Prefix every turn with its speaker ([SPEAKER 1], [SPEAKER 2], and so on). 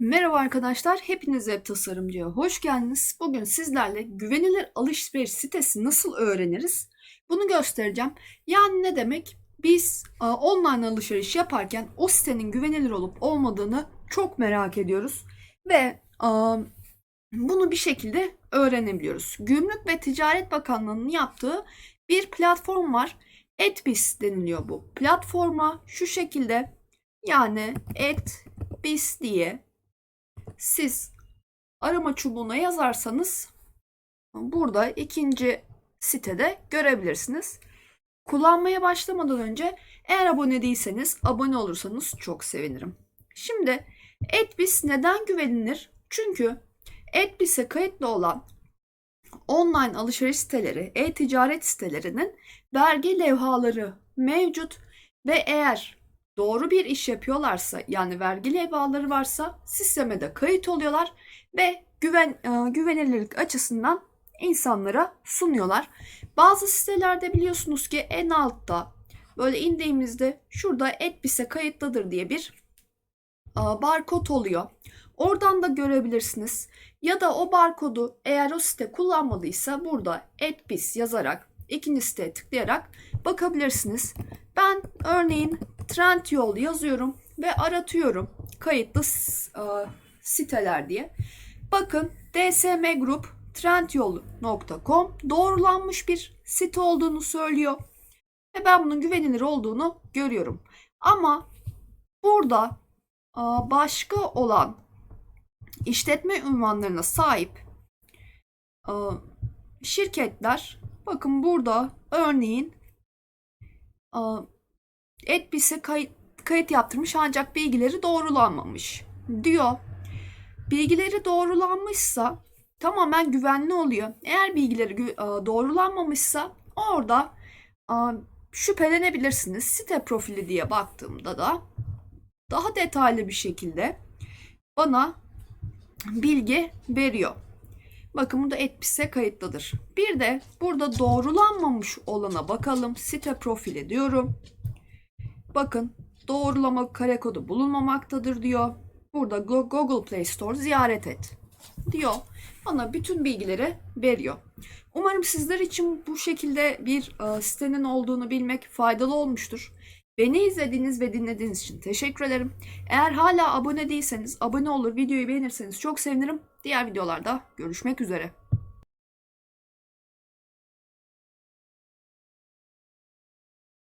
[SPEAKER 1] Merhaba arkadaşlar, hepiniz web tasarımcıya hoş geldiniz. Bugün sizlerle güvenilir alışveriş sitesi nasıl öğreniriz? Bunu göstereceğim. Yani ne demek? Biz e, online alışveriş yaparken o sitenin güvenilir olup olmadığını çok merak ediyoruz ve e, bunu bir şekilde öğrenebiliyoruz. Gümrük ve Ticaret Bakanlığı'nın yaptığı bir platform var. Etbis deniliyor bu platforma. Şu şekilde yani Etbis diye siz arama çubuğuna yazarsanız burada ikinci sitede görebilirsiniz. Kullanmaya başlamadan önce eğer abone değilseniz abone olursanız çok sevinirim. Şimdi Etbis neden güvenilir? Çünkü Etbis'e kayıtlı olan online alışveriş siteleri, e-ticaret sitelerinin vergi levhaları mevcut ve eğer doğru bir iş yapıyorlarsa yani vergi levhaları varsa sisteme de kayıt oluyorlar ve güven e, güvenilirlik açısından insanlara sunuyorlar. Bazı sitelerde biliyorsunuz ki en altta böyle indiğimizde şurada Etbis'e kayıtlıdır diye bir e, barkod oluyor. Oradan da görebilirsiniz. Ya da o barkodu eğer o site kullanmadıysa burada Etbis yazarak ikinci siteye tıklayarak bakabilirsiniz. Ben örneğin Trendyol yazıyorum ve aratıyorum kayıtlı e, siteler diye. Bakın DSM Group trendyol.com doğrulanmış bir site olduğunu söylüyor. Ve ben bunun güvenilir olduğunu görüyorum. Ama burada e, başka olan işletme ünvanlarına sahip e, şirketler bakın burada örneğin Etbis'e kayıt, kayıt yaptırmış ancak bilgileri doğrulanmamış diyor. Bilgileri doğrulanmışsa tamamen güvenli oluyor. Eğer bilgileri e, doğrulanmamışsa orada e, şüphelenebilirsiniz. Site profili diye baktığımda da daha detaylı bir şekilde bana bilgi veriyor. Bakın burada Etbis'e kayıtlıdır. Bir de burada doğrulanmamış olana bakalım. Site profili diyorum. Bakın doğrulama kare kodu bulunmamaktadır diyor. Burada Google Play Store ziyaret et diyor. Bana bütün bilgileri veriyor. Umarım sizler için bu şekilde bir e, sitenin olduğunu bilmek faydalı olmuştur. Beni izlediğiniz ve dinlediğiniz için teşekkür ederim. Eğer hala abone değilseniz abone olur, videoyu beğenirseniz çok sevinirim. Diğer videolarda görüşmek üzere.